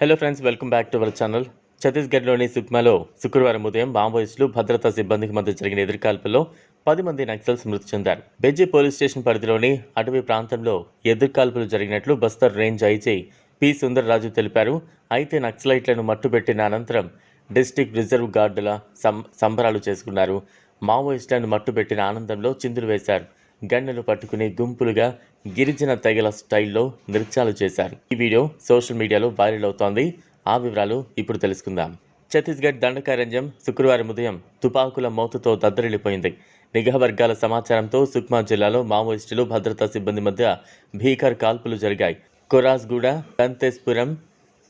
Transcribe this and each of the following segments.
Hello friends welcome back to our channel ఛత్తీస్గఢ్లోని సుక్మాలో శుక్రవారం ఉదయం మావోయిస్టులు భద్రతా సిబ్బందికి మధ్య జరిగిన ఎదుర్కాల్పుల్లో పది మంది నక్సల్స్ మృతి చెందారు. బెజ్జీ పోలీస్ స్టేషన్ పరిధిలోని అటవీ ప్రాంతంలో ఎదుర్కాల్పులు జరిగినట్లు Bastar range IG P. Sundarraju తెలిపారు. అయితే నక్సలైట్లను మట్టుబెట్టిన అనంతరం డిస్టిక్ రిజర్వ్ గార్డుల సంబరాలు చేసుకున్నారు. మావోయిస్టులను మట్టుబెట్టిన ఆనందంలో చిందులు వేశారు. గన్నెలు పట్టుకుని గుంపులుగా గిరిజన తెగల స్టైల్లో నృత్యాలు చేశారు. ఈ వీడియో సోషల్ మీడియాలో వైరల్ అవుతోంది. ఆ వివరాలు ఇప్పుడు తెలుసుకుందాం. ఛత్తీస్గఢ్ దండకారణ్యం శుక్రవారం ఉదయం తుపాకుల మోతుతో దద్దరిల్లిపోయింది. నిఘా వర్గాల సమాచారంతో సుక్మా జిల్లాలో మావోయిస్టులు భద్రతా సిబ్బంది మధ్య భీకర్ కాల్పులు జరిగాయి. కొరాస్గూడ దంతేస్పురం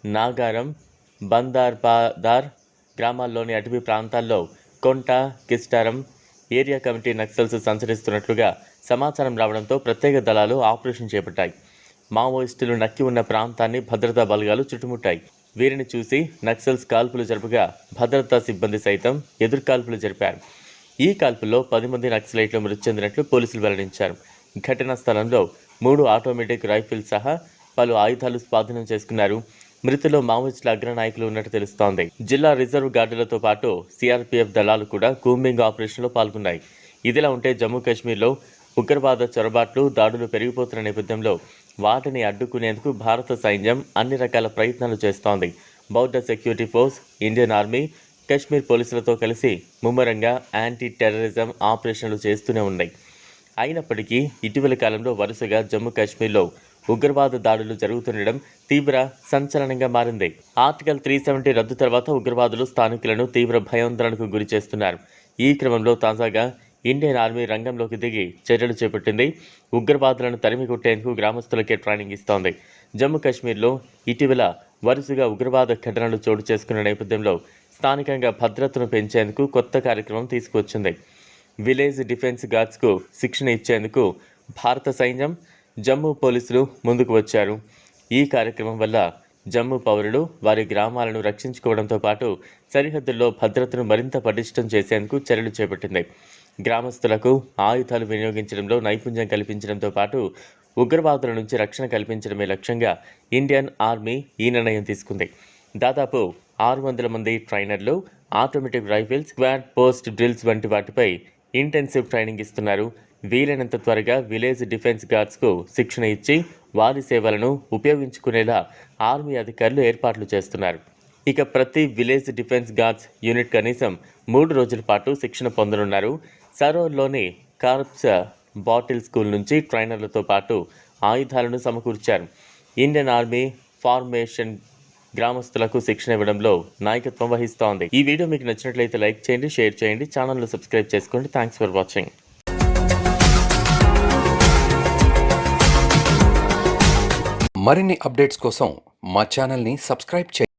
నాగారం బందార్పాదార్ గ్రామాల్లోని అటవీ ప్రాంతాల్లో కొంట కిస్టారం ఏరియా కమిటీ నక్సల్స్ సంచరిస్తున్నట్లుగా సమాచారం రావడంతో ప్రత్యేక దళాలు ఆపరేషన్ చేపట్టాయి. మావోయిస్టులు నక్కి ఉన్న ప్రాంతాన్ని భద్రతా బలగాలు చుట్టుముట్టాయి. వీరిని చూసి నక్సల్స్ కాల్పులు జరుపగా భద్రతా సిబ్బంది సైతం ఎదుర్కాల్పులు జరిపారు. ఈ కాల్పుల్లో పది మంది నక్సలైట్లు మృతి చెందినట్లు పోలీసులు వెల్లడించారు. ఘటనా స్థలంలో మూడు ఆటోమేటిక్ రైఫిల్ సహా పలు ఆయుధాలు స్వాధీనం చేసుకున్నారు. మృతిలో మావోయిస్టుల అగ్రనాయకులు ఉన్నట్టు తెలుస్తోంది. జిల్లా రిజర్వ్ గార్డులతో పాటు సిఆర్పీఎఫ్ దళాలు కూడా కూంబింగ్ ఆపరేషన్లో పాల్గొన్నాయి. ఇదిలా ఉంటే జమ్మూ కాశ్మీర్లో ఉగ్రవాద చొరబాట్లు దాడులు పెరిగిపోతున్న నేపథ్యంలో వాటిని అడ్డుకునేందుకు భారత సైన్యం అన్ని రకాల ప్రయత్నాలు చేస్తోంది. Border security force Indian army Kashmir పోలీసులతో కలిసి ముమ్మరంగా యాంటీ టెర్రరిజం ఆపరేషన్లు చేస్తూనే ఉన్నాయి. అయినప్పటికీ ఇటీవల కాలంలో వరుసగా జమ్మూ కాశ్మీర్లో ఉగ్రవాద దాడులు జరుగుతుండడం తీవ్ర సంచలనంగా మారింది. ఆర్టికల్ త్రీ సెవెంటీ రద్దు తర్వాత ఉగ్రవాదులు స్థానికులను తీవ్ర భయాందోళనకు గురి చేస్తున్నారు. ఈ క్రమంలో తాజాగా ఇండియన్ ఆర్మీ రంగంలోకి దిగి చర్యలు చేపట్టింది. ఉగ్రవాదులను తరిమి కొట్టేందుకు గ్రామస్తులకే ట్రైనింగ్ ఇస్తోంది. జమ్మూ కాశ్మీర్లో ఇటీవల వరుసగా ఉగ్రవాద ఘటనలు చోటు చేసుకున్న నేపథ్యంలో స్థానికంగా భద్రతను పెంచేందుకు కొత్త కార్యక్రమం తీసుకొచ్చింది విలేజ్ డిఫెన్స్ గార్డ్స్కు శిక్షణ ఇచ్చేందుకు భారత సైన్యం జమ్మూ పోలీసులు ముందుకు వచ్చారు. ఈ కార్యక్రమం వల్ల జమ్మూ పౌరులు వారి గ్రామాలను రక్షించుకోవడంతో పాటు సరిహద్దుల్లో భద్రతను మరింత పటిష్టం చేసేందుకు చర్యలు చేపట్టింది. గ్రామస్తులకు ఆయుధాలు వినియోగించడంలో నైపుణ్యం కల్పించడంతో పాటు ఉగ్రవాదుల నుంచి రక్షణ కల్పించడమే లక్ష్యంగా ఇండియన్ ఆర్మీ ఈ నిర్ణయం తీసుకుంది. దాదాపు ఆరు వందల మంది ట్రైనర్లు automatic rifles squad post drills వంటి వాటిపై ఇంటెన్సివ్ ట్రైనింగ్ ఇస్తున్నారు. వీలైనంత త్వరగా విలేజ్ డిఫెన్స్ గార్డ్స్కు శిక్షణ ఇచ్చి వారి సేవలను ఉపయోగించుకునేలా ఆర్మీ అధికారులు ఏర్పాట్లు చేస్తున్నారు. ఇక ప్రతి విలేజ్ డిఫెన్స్ గార్డ్స్ యూనిట్ కనీసం మూడు రోజుల పాటు శిక్షణ పొందనున్నారు. సరోర్లోని కార్ప్స్ బాటిల్ స్కూల్ నుంచి ట్రైనర్లతో పాటు ఆయుధాలను సమకూర్చారు. ఇండియన్ ఆర్మీ ఫార్మేషన్ గ్రామస్తులకు శిక్షణ ఇవ్వడంలో నాయకత్వం వహిస్తోంది. ఈ వీడియో మీకు నచ్చినట్లయితే లైక్ చేయండి షేర్ చేయండి ఛానల్ను సబ్స్క్రైబ్ చేసుకోండి. Thanks for watching. మరిన్ని అప్డేట్స్ కోసం మా ఛానల్ని సబ్స్క్రైబ్ చేయండి.